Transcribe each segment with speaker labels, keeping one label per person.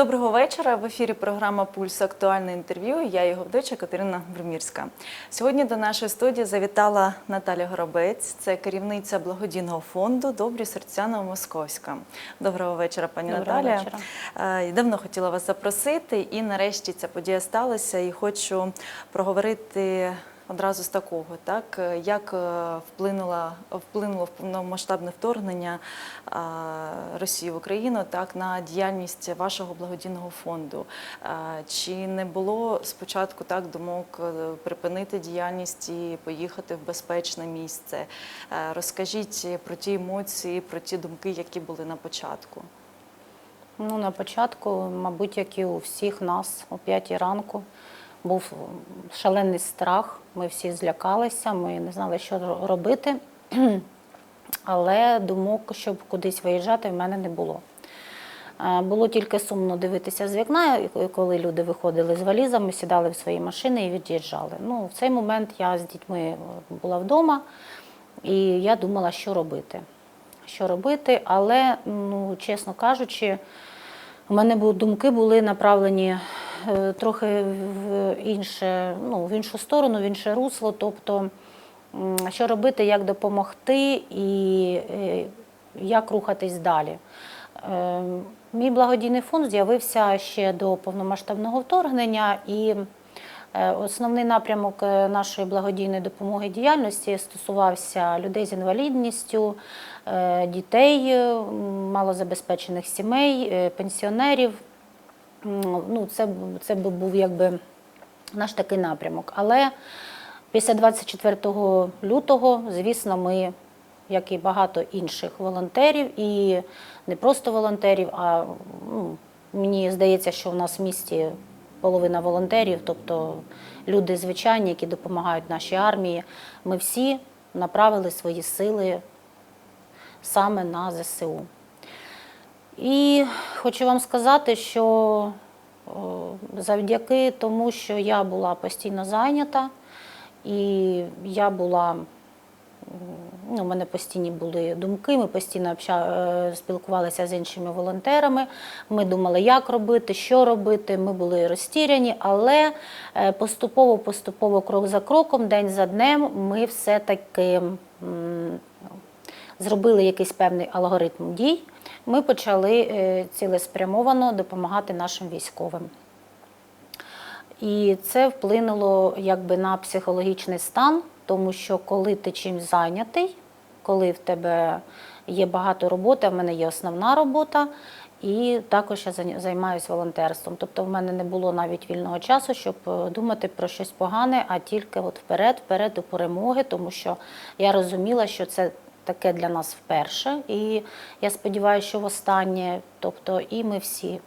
Speaker 1: Доброго вечора. В ефірі програма Пульс актуальне інтерв'ю. Я його ведуча Катерина Бремірська. Сьогодні до нашої студії завітала Наталя Горобець, це керівниця благодійного фонду Добрі серця Новомосковська. Доброго вечора, пані
Speaker 2: Доброго
Speaker 1: Наталя.
Speaker 2: вечора.
Speaker 1: Е, Давно хотіла вас запросити, і нарешті ця подія сталася. І хочу проговорити одразу з такого, так е, як е, вплинула вплинуло повномасштабне вторгнення е, Росії в Україну так на діяльність вашого благодійного фонду. Чи не було спочатку так думок припинити діяльність і поїхати в безпечне місце? Розкажіть про ті емоції, про ті думки, які були на початку.
Speaker 2: Ну, на початку, мабуть, як і у всіх нас о п'ятій ранку, був шалений страх. Ми всі злякалися, ми не знали, що робити. Але думок, щоб кудись виїжджати, в мене не було. Е, Було тільки сумно дивитися з вікна, коли люди виходили з валізами, сідали в свої машини і від'їжджали. Ну, в цей момент я з дітьми е, була вдома, і я думала, що робити. Що робити, але, ну, чесно кажучи, у мене думки були направлені трохи в інше, ну, в іншу сторону, в інше русло. Тобто, що робити, як допомогти і е, як рухатись далі. Е, Мій благодійний фонд з'явився ще до повномасштабного вторгнення, і е, основний напрямок е, нашої благодійної допомоги діяльності стосувався людей з інвалідністю, е, дітей, е, малозабезпечених сімей, е, пенсіонерів. Ну, це, це був якби наш такий напрямок. Але після 24 лютого, звісно, ми, як і багато інших волонтерів, і не просто волонтерів, а ну, мені здається, що в нас в місті половина волонтерів, тобто люди звичайні, які допомагають нашій армії, ми всі направили свої сили саме на ЗСУ. І хочу вам сказати, що завдяки тому, що я була постійно зайнята, і я була, ну, у мене постійні були думки, ми постійно е, спілкувалися з іншими волонтерами. Ми думали, як робити, що робити. Ми були розтіряні, але е, поступово, поступово, крок за кроком, день за днем, ми все-таки зробили якийсь певний алгоритм дій, ми почали е, цілеспрямовано допомагати нашим військовим. І це вплинуло якби на психологічний стан, тому що коли ти чимсь зайнятий, коли в тебе є багато роботи, в мене є основна робота, і також я займаюся волонтерством. Тобто в мене не було навіть вільного часу, щоб е, думати про щось погане, а тільки от вперед, вперед до перемоги, тому що я розуміла, що це таке для нас вперше. І я сподіваюся, що востаннє, тобто і ми всі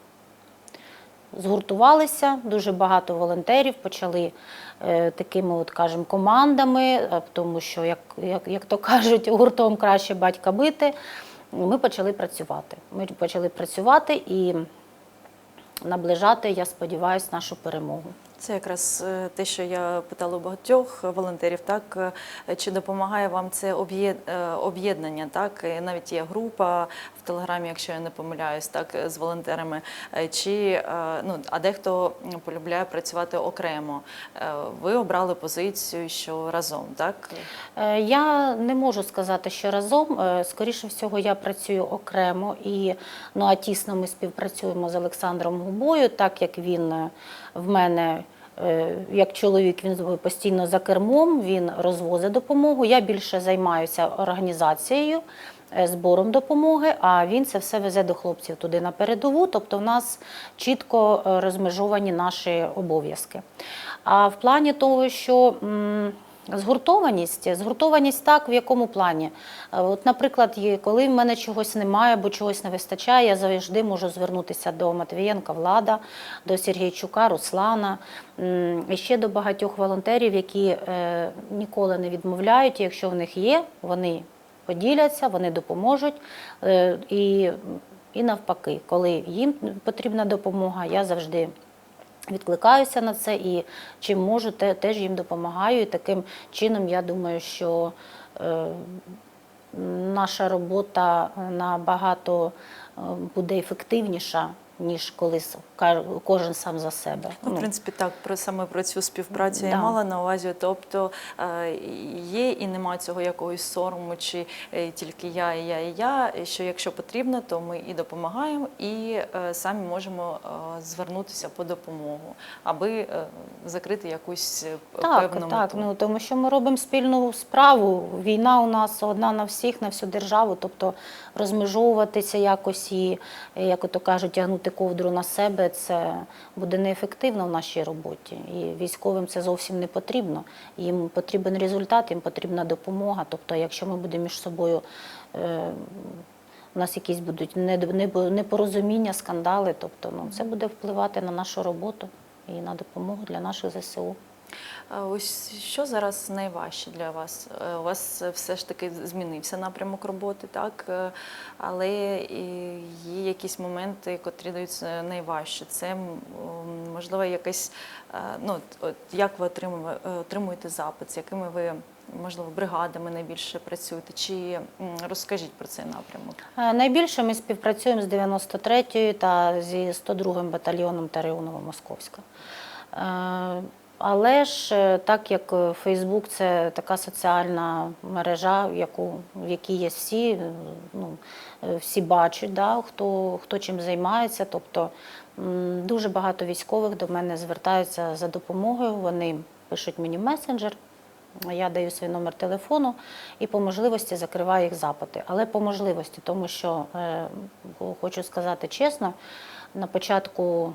Speaker 2: згуртувалися, дуже багато волонтерів почали е, такими, от кажемо, командами, е, тому що, як, як, як то кажуть, гуртом краще батька бити. Ми почали працювати. Ми почали працювати і наближати, я сподіваюся, нашу перемогу.
Speaker 1: Це якраз е, те, що я питала багатьох волонтерів, так е, чи допомагає вам це е, об'єднання? Так навіть є група в телеграмі, якщо я не помиляюсь, так з волонтерами. Чи ну а дехто полюбляє працювати окремо. Ви обрали позицію, що разом, так
Speaker 2: Я не можу сказати, що разом. Скоріше всього, я працюю окремо і ну, а тісно ми співпрацюємо з Олександром Губою, так як він в мене. Е, Як чоловік він постійно за кермом, він розвозить допомогу. Я більше займаюся організацією, е, збором допомоги, а він це все везе до хлопців туди на передову. Тобто в нас чітко е, розмежовані наші обов'язки. А в плані того, що Згуртованість, згуртованість так, в якому плані? Е, От, наприклад, коли в мене чогось немає або чогось не вистачає, я завжди можу звернутися до Матвієнка Влада, до Сергійчука, Руслана і ще до багатьох волонтерів, які е, ніколи не відмовляють. Якщо в них є, вони поділяться, вони допоможуть. Е, і, і навпаки, коли їм потрібна допомога, я завжди відкликаюся на це і чим можу, те, теж їм допомагаю. І таким чином я думаю, що е, наша робота набагато е, буде ефективніша ніж коли с- ка- кожен сам за себе.
Speaker 1: Ну, в принципі, так, про саме про цю співпрацю я мала на увазі. Тобто е, є і нема цього якогось сорому, чи е, тільки я, і я, і я. Що якщо потрібно, то ми і допомагаємо, і е, самі можемо звернутися по допомогу, аби закрити якусь
Speaker 2: Так,
Speaker 1: певну
Speaker 2: так,
Speaker 1: мету.
Speaker 2: ну тому що ми робимо спільну справу. Війна у нас одна на всіх, на всю державу. Тобто розмежовуватися якось і, як ото кажуть, тягнути ковдру на себе, це буде неефективно в нашій роботі. І військовим це зовсім не потрібно. Їм потрібен результат, їм потрібна допомога. Тобто, якщо ми будемо між собою. Е, у нас якісь будуть непорозуміння, скандали, тобто ну, це буде впливати на нашу роботу і на допомогу для наших ЗСУ.
Speaker 1: Ось що зараз найважче для вас? Е, У вас е, все ж таки змінився напрямок роботи, так? Е, Але є якісь моменти, котрі даються найважче. Це можливо якась, е, ну от- як ви е, отримуєте запит, з якими ви можливо бригадами найбільше працюєте? Чи розкажіть про цей напрямок?
Speaker 2: Е, Найбільше ми співпрацюємо з 93-ю та зі 102-м батальйоном ТРУ Новомосковська. Але ж е, так як е, Фейсбук це така соціальна мережа, яку, в якій є всі, е, ну, всі бачать, да, хто, хто чим займається. Тобто дуже багато військових до мене звертаються за допомогою. Вони пишуть мені в месенджер. Я даю свій номер телефону і по можливості закриваю їх запити. Але по можливості, тому що хочу сказати чесно, на початку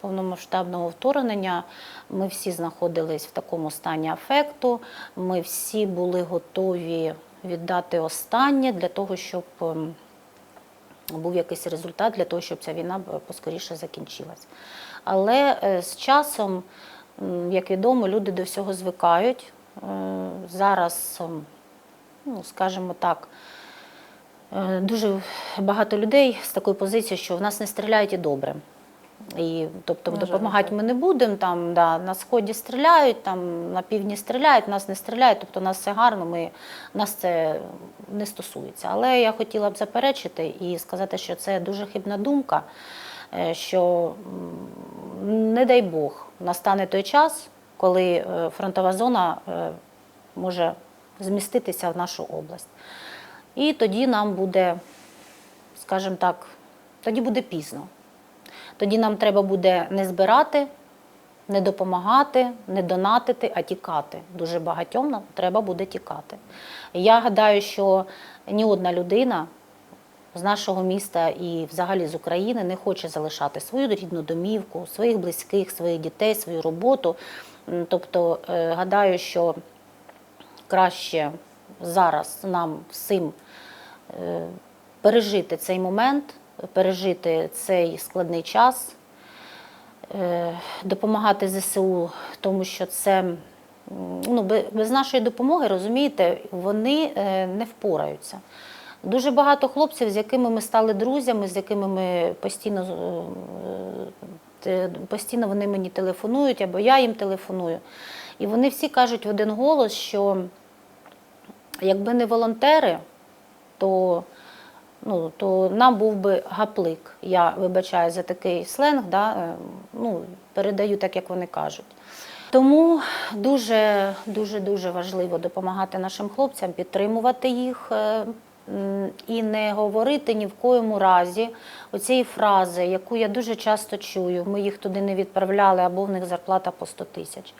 Speaker 2: повномасштабного вторгнення ми всі знаходились в такому стані афекту. Ми всі були готові віддати останнє для того, щоб ем, був якийсь результат для того, щоб ця війна поскоріше закінчилась. Але е, з часом, як відомо, люди до всього звикають. Е, Зараз, ем, ну, скажімо так, е, дуже багато людей з такою позицією, що в нас не стріляють і добре. І, тобто допомагати ми не будемо. Там, да, на сході стріляють, там, на півдні стріляють, нас не стріляють, тобто нас все гарно, ми, нас це не стосується. Але я хотіла б заперечити і сказати, що це дуже хибна думка, е, що не дай Бог настане той час, коли е, фронтова зона е, може зміститися в нашу область. І тоді нам буде, скажімо так, тоді буде пізно. Тоді нам треба буде не збирати, не допомагати, не донатити, а тікати. Дуже багатьом нам треба буде тікати. Я гадаю, що ні одна людина з нашого міста і взагалі з України не хоче залишати свою рідну домівку, своїх близьких, своїх дітей, свою роботу. Тобто, е, гадаю, що краще зараз нам всім е, пережити цей момент, пережити цей складний час, е, допомагати ЗСУ, тому що це ну, без нашої допомоги, розумієте, вони е, не впораються. Дуже багато хлопців, з якими ми стали друзями, з якими ми постійно, е, постійно вони мені телефонують, або я їм телефоную. І вони всі кажуть в один голос, що якби не волонтери, то, ну, то нам був би гаплик. Я вибачаю за такий сленг, да, е, ну, передаю так, як вони кажуть. Тому дуже дуже дуже важливо допомагати нашим хлопцям, підтримувати їх е, і не говорити ні в коєму разі оцієї фрази, яку я дуже часто чую. Ми їх туди не відправляли, або в них зарплата по 100 тисяч.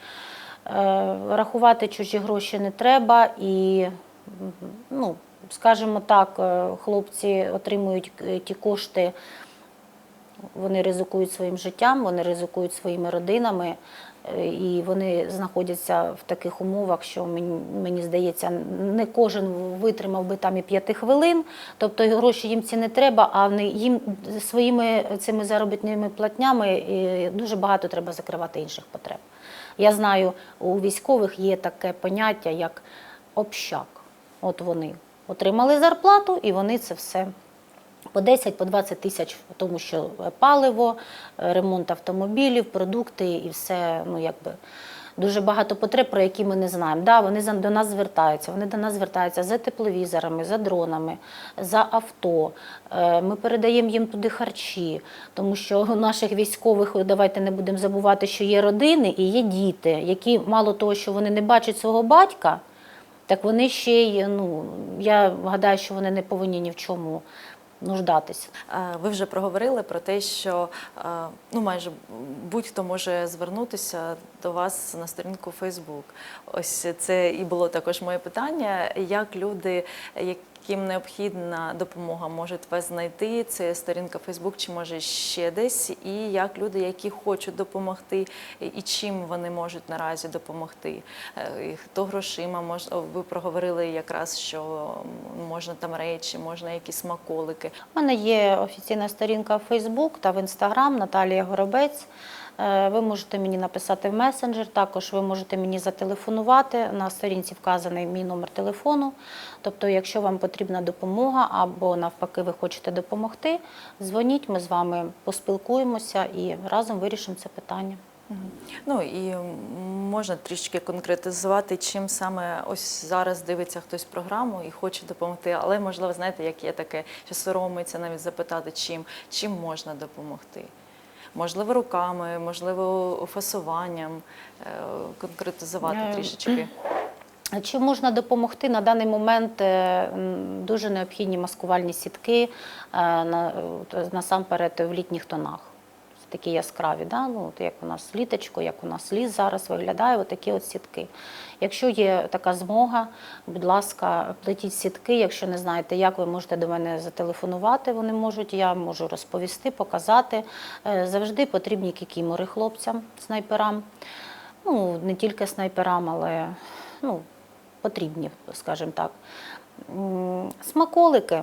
Speaker 2: Е, Рахувати чужі гроші не треба і, ну, скажімо так, е, хлопці отримують е, ті кошти вони ризикують своїм життям, вони ризикують своїми родинами, е, і вони знаходяться в таких умовах, що мені, мені здається, не кожен витримав би там і п'яти хвилин. Тобто гроші їм ці не треба, а вони їм своїми цими заробітними платнями дуже багато треба закривати інших потреб. Я знаю, у військових є таке поняття, як общак. От вони отримали зарплату і вони це все по 10, по 20 тисяч, тому що паливо, е, ремонт автомобілів, продукти і все, ну якби дуже багато потреб, про які ми не знаємо. Да, вони до нас звертаються. Вони до нас звертаються за тепловізорами, за дронами, за авто. Е, Ми передаємо їм туди харчі, тому що у наших військових давайте не будемо забувати, що є родини і є діти, які мало того, що вони не бачать свого батька. Так вони ще й, ну, я гадаю, що вони не повинні ні в чому нуждатися.
Speaker 1: Е, Ви вже проговорили про те, що е, ну майже будь-хто може звернутися до вас на сторінку Facebook. Ось це і було також моє питання. Як люди, яким необхідна допомога, можуть вас знайти? Це сторінка Facebook чи може ще десь? І як люди, які хочуть допомогти, і- чим вони можуть наразі допомогти? Е, Хто грошима мож... ви проговорили якраз, що можна там речі, можна якісь смаколики.
Speaker 2: У мене є офіційна сторінка в Facebook та в Instagram Наталія Горобець. Е, Ви можете мені написати в месенджер, також ви можете мені зателефонувати. На сторінці вказаний мій номер телефону. Тобто, якщо вам потрібна допомога або навпаки ви хочете допомогти, дзвоніть, ми з вами поспілкуємося і разом вирішимо це питання.
Speaker 1: Ну і можна трішки конкретизувати, чим саме ось зараз дивиться хтось програму і хоче допомогти, але можливо, знаєте, як є таке, що соромиться навіть запитати, чим, чим можна допомогти. Можливо, руками, можливо, фасуванням, е, конкретизувати
Speaker 2: Е,
Speaker 1: трішечки.
Speaker 2: Чи можна допомогти на даний момент? е, Дуже необхідні маскувальні сітки на- насамперед в літніх тонах. Такі яскраві, да? ну, от як у нас літочко, як у нас ліс зараз виглядає, от такі от сітки. Якщо є така змога, будь ласка, плетіть сітки. Якщо не знаєте, як ви можете до мене зателефонувати, вони можуть, я можу розповісти, показати. Е, Завжди потрібні кікімори хлопцям, снайперам. Ну, не тільки снайперам, але ну, потрібні, скажімо так. Смаколики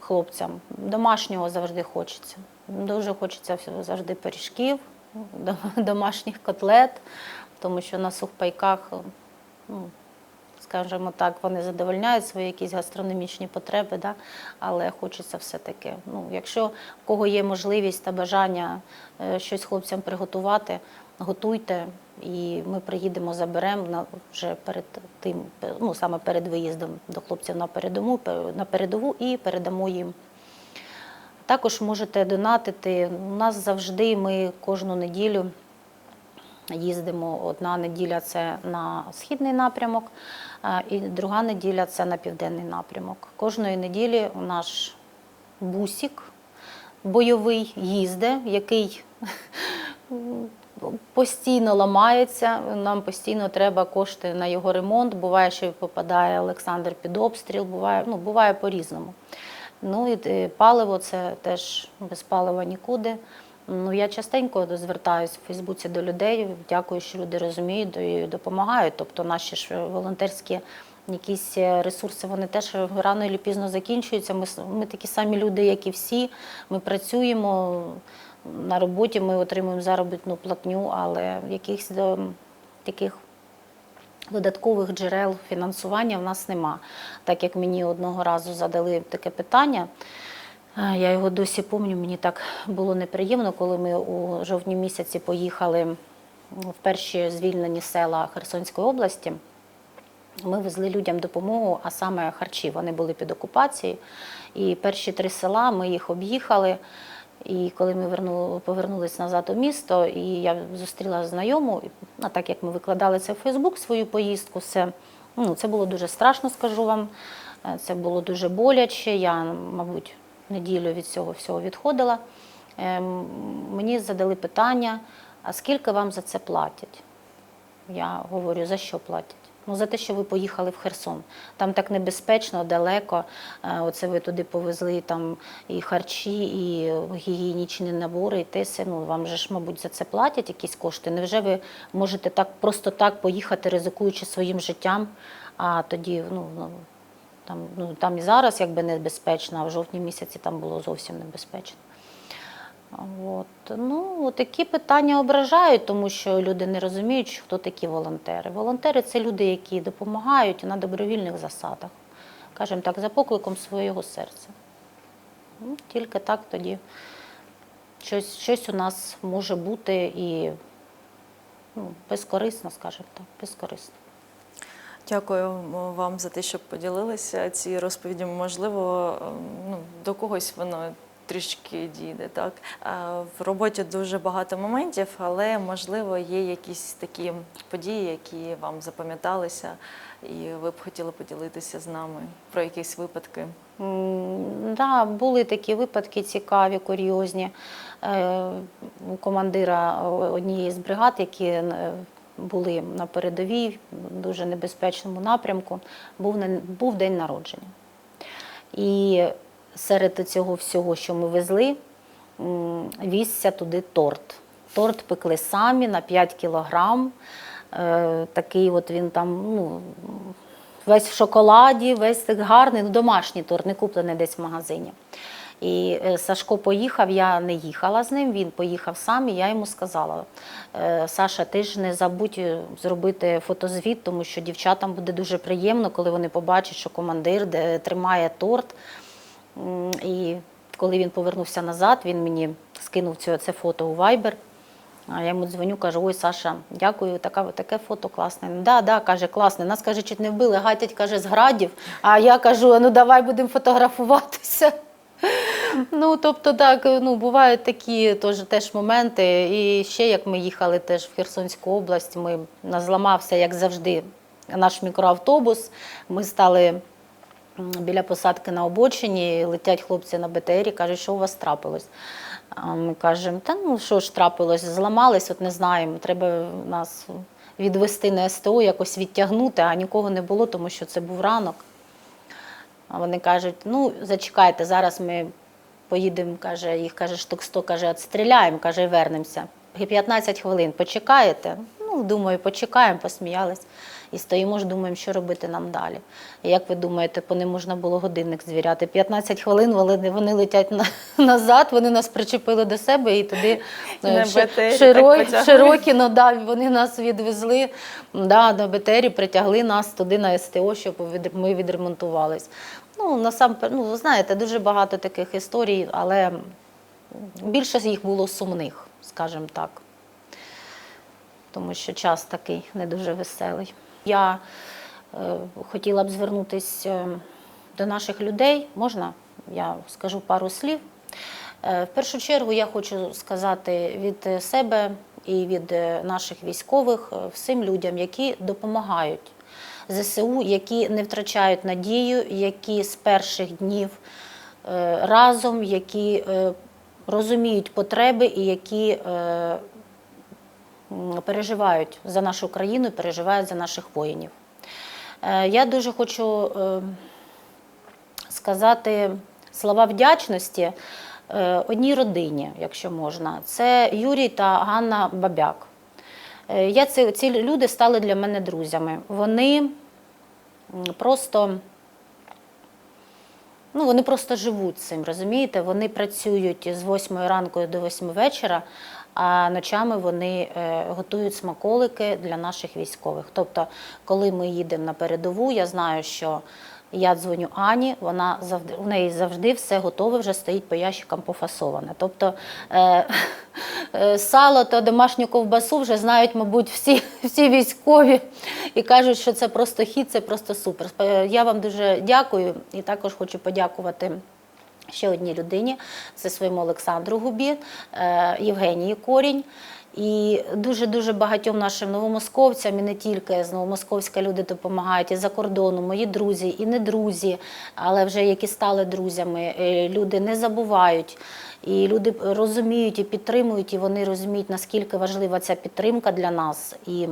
Speaker 2: хлопцям домашнього завжди хочеться. Дуже хочеться завжди пиріжків, домашніх котлет, тому що на сухпайках, ну, скажімо так, вони задовольняють свої якісь гастрономічні потреби, да? але хочеться все-таки. Ну, якщо в кого є можливість та бажання е, щось хлопцям приготувати, готуйте, і ми приїдемо, заберемо вже перед тим, ну саме перед виїздом до хлопців на передову, на передову і передамо їм. Також можете донатити. У нас завжди ми кожну неділю їздимо. Одна неділя це на східний напрямок, і друга неділя це на південний напрямок. Кожної неділі наш бусик бойовий їзде, який постійно ламається. Нам постійно треба кошти на його ремонт. Буває, що попадає Олександр під обстріл, буває, ну, буває по-різному. Ну і е, паливо це теж без палива нікуди. Ну, я частенько звертаюся в Фейсбуці до людей. Дякую, що люди розуміють і допомагають. Тобто наші ж волонтерські якісь е, ресурси вони теж рано чи пізно закінчуються. Ми, ми такі самі люди, як і всі. Ми працюємо на роботі, ми отримуємо заробітну платню, але якихось е, таких додаткових джерел фінансування в нас нема. Так як мені одного разу задали таке питання, е, я його досі пам'ятаю, мені так було неприємно, коли ми у жовтні місяці поїхали в перші звільнені села Херсонської області. Ми везли людям допомогу, а саме харчі. Вони були під окупацією. І перші три села ми їх об'їхали. І коли ми вернули, повернулись назад у місто, і я зустріла знайому, а так як ми викладали це в Фейсбук, свою поїздку, це, ну, це було дуже страшно, скажу вам. Е, Це було дуже боляче. Я, мабуть, неділю від цього всього відходила. Ем, Мені задали питання: а скільки вам за це платять? Я говорю, за що платять? Ну, за те, що ви поїхали в Херсон. Там так небезпечно, далеко. Е, Оце ви туди повезли там і харчі, і гігієнічні набори, і те. Ну, вам же ж, мабуть, за це платять якісь кошти. Невже ви можете так просто так поїхати, ризикуючи своїм життям? А тоді, ну, ну там, ну, там і зараз якби небезпечно, а в жовтні місяці там було зовсім небезпечно. От. Ну, такі питання ображають, тому що люди не розуміють, хто такі волонтери. Волонтери це люди, які допомагають на добровільних засадах, скажімо так, за покликом свого серця. Ну, тільки так тоді щось, щось у нас може бути і ну, безкорисно, скажімо так, безкорисно.
Speaker 1: Дякую вам за те, що поділилися цією розповіддю. Можливо, ем, ну, до когось воно трішки дійде. Так? В роботі дуже багато моментів, але можливо є якісь такі події, які вам запам'яталися, і ви б хотіли поділитися з нами про якісь випадки.
Speaker 2: Да, були такі випадки цікаві, курйозні. Е, У командира однієї з бригад, які е, були на передовій, в дуже небезпечному напрямку, був, був день народження. І серед цього всього, що ми везли, візся туди торт. Торт пекли самі на 5 кілограм. Е, Такий от він там, ну, весь в шоколаді, весь так гарний, ну, домашній торт, не куплений десь в магазині. І е, Сашко поїхав, я не їхала з ним, він поїхав сам, і я йому сказала: «Е, Саша, ти ж не забудь зробити фотозвіт, тому що дівчатам буде дуже приємно, коли вони побачать, що командир тримає торт. І коли він повернувся назад, він мені скинув це, фото у Viber. А я йому дзвоню, кажу, ой, Саша, дякую, така, таке фото класне. Да, да, каже, класне. Нас каже, чуть не вбили, гатять, каже, з градів. А я кажу, ну давай будемо фотографуватися. Ну, тобто, так, ну, бувають такі теж, теж моменти. І ще як ми їхали теж в Херсонську область, ми нас зламався, як завжди, наш мікроавтобус. Ми стали біля посадки на обочині, летять хлопці на БТРі, кажуть, що у вас трапилось. Ми кажемо, та ну що ж трапилось, зламались, от не знаємо, треба нас відвести на СТО, якось відтягнути, а нікого не було, тому що це був ранок. А вони кажуть, ну зачекайте, зараз ми поїдемо, каже, їх каже, штук 100, каже, відстріляємо, каже, і вернемося. 15 хвилин почекаєте. Ну, думаю, почекаємо, посміялись. І стоїмо ж, думаємо, що робити нам далі. Як ви думаєте, по ним можна було годинник звіряти? 15 хвилин вони, вони летять на, назад, вони нас причепили до себе і туди е,
Speaker 1: БТРі
Speaker 2: широ- широкі, ну да, вони нас відвезли да, до БТРі, притягли нас туди на СТО, щоб ми відремонтувались. Ну, насамперед, ну, ви знаєте, дуже багато таких історій, але більше з їх було сумних, скажімо так. Тому що час такий не дуже веселий. Я е, хотіла б звернутися до наших людей. Можна? Я скажу пару слів. Е, В першу чергу я хочу сказати від себе і від е, наших військових е, всім людям, які допомагають ЗСУ, які не втрачають надію, які з перших днів е, разом, які е, розуміють потреби і які е, переживають за нашу країну, переживають за наших воїнів. Е, Я дуже хочу е, сказати слова вдячності е, одній родині, якщо можна. Це Юрій та Ганна Бабяк. Я ці, ці люди стали для мене друзями. Вони просто. Ну, вони просто живуть цим, розумієте? Вони працюють з 8 ранку до 8 вечора, а ночами вони е, готують смаколики для наших військових. Тобто, коли ми їдемо на передову, я знаю, що я дзвоню Ані, вона завжди у неї завжди все готове, вже стоїть по ящикам пофасоване. Тобто е, е, сало та домашню ковбасу вже знають, мабуть, всі, всі військові і кажуть, що це просто хід, це просто супер. Е, Я вам дуже дякую і також хочу подякувати. Ще одній людині це своєму Олександру Губі, е, Євгенії Корінь. І дуже-дуже багатьом нашим новомосковцям, і не тільки з Новомосковська люди допомагають, і за кордону, мої друзі, і не друзі, але вже які стали друзями. Е, Люди не забувають. І люди розуміють і підтримують, і вони розуміють, наскільки важлива ця підтримка для нас. І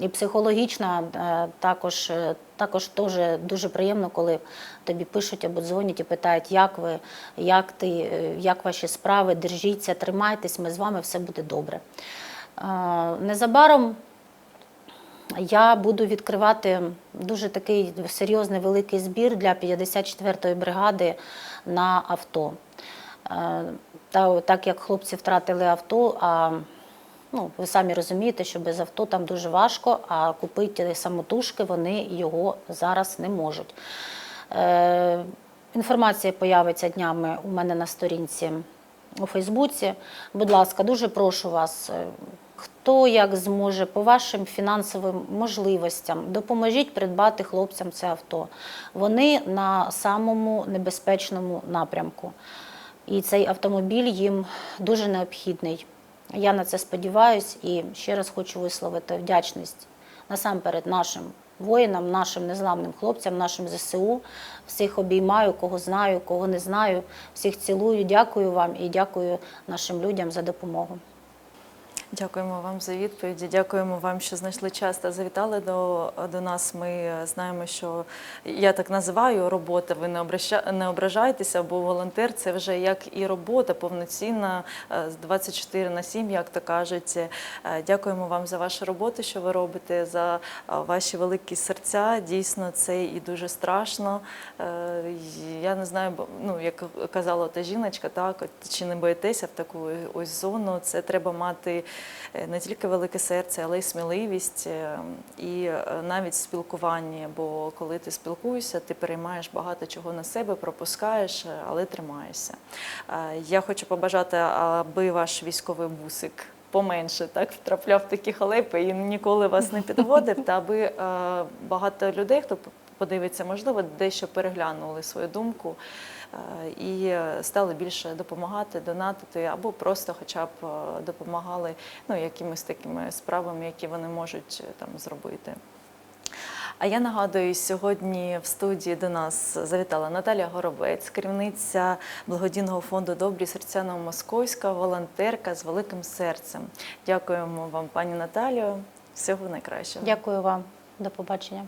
Speaker 2: і психологічно е, також, також теж дуже приємно, коли тобі пишуть або дзвонять і питають, як ви, як ти, е, як ваші справи, держіться, тримайтесь, ми з вами, все буде добре. Е, Незабаром я буду відкривати дуже такий серйозний великий збір для 54-ї бригади на авто. Е, Та, так як хлопці втратили авто, а ну, ви самі розумієте, що без авто там дуже важко, а купити самотужки вони його зараз не можуть. Е, інформація появиться днями у мене на сторінці у Фейсбуці. Будь ласка, дуже прошу вас, е, хто хто як зможе по вашим фінансовим можливостям, допоможіть придбати хлопцям це авто. Вони на самому небезпечному напрямку. І цей автомобіль їм дуже необхідний. Я на це сподіваюся і ще раз хочу висловити вдячність насамперед нашим воїнам, нашим незламним хлопцям, нашим ЗСУ. Всіх обіймаю, кого знаю, кого не знаю. Всіх цілую. Дякую вам і дякую нашим людям за допомогу.
Speaker 1: Дякуємо вам за відповіді. Дякуємо вам, що знайшли час та завітали до, до нас. Ми знаємо, що я так називаю робота. Ви не обраща, не ображайтеся, бо волонтер це вже як і робота повноцінна е, з 24 на 7, як то кажуть. Е, Дякуємо вам за вашу роботу, що ви робите, за е, ваші великі серця. Дійсно, це і дуже страшно. Е, Я не знаю, ну як казала та жіночка, так от чи не боїтеся в таку ось зону. Це треба мати е, не тільки велике серце, але й сміливість е, і е, навіть спілкування. Бо коли ти спілкуєшся, ти переймаєш багато чого на себе, пропускаєш, е, але тримаєшся. Е, Я хочу побажати, аби ваш військовий бусик. Поменше так втрапляв такі халепи і ніколи вас не підводив, та аби е, багато людей, хто подивиться, можливо, дещо переглянули свою думку е, і е, стали більше допомагати, донатити, або просто хоча б е, допомагали ну, якимись такими справами, які вони можуть е, там зробити. А я нагадую, сьогодні в студії до нас завітала Наталія Горобець, керівниця благодійного фонду Добрі серця Новомосковська, волонтерка з великим серцем. Дякуємо вам, пані Наталію. Всього найкращого.
Speaker 2: Дякую вам. До побачення.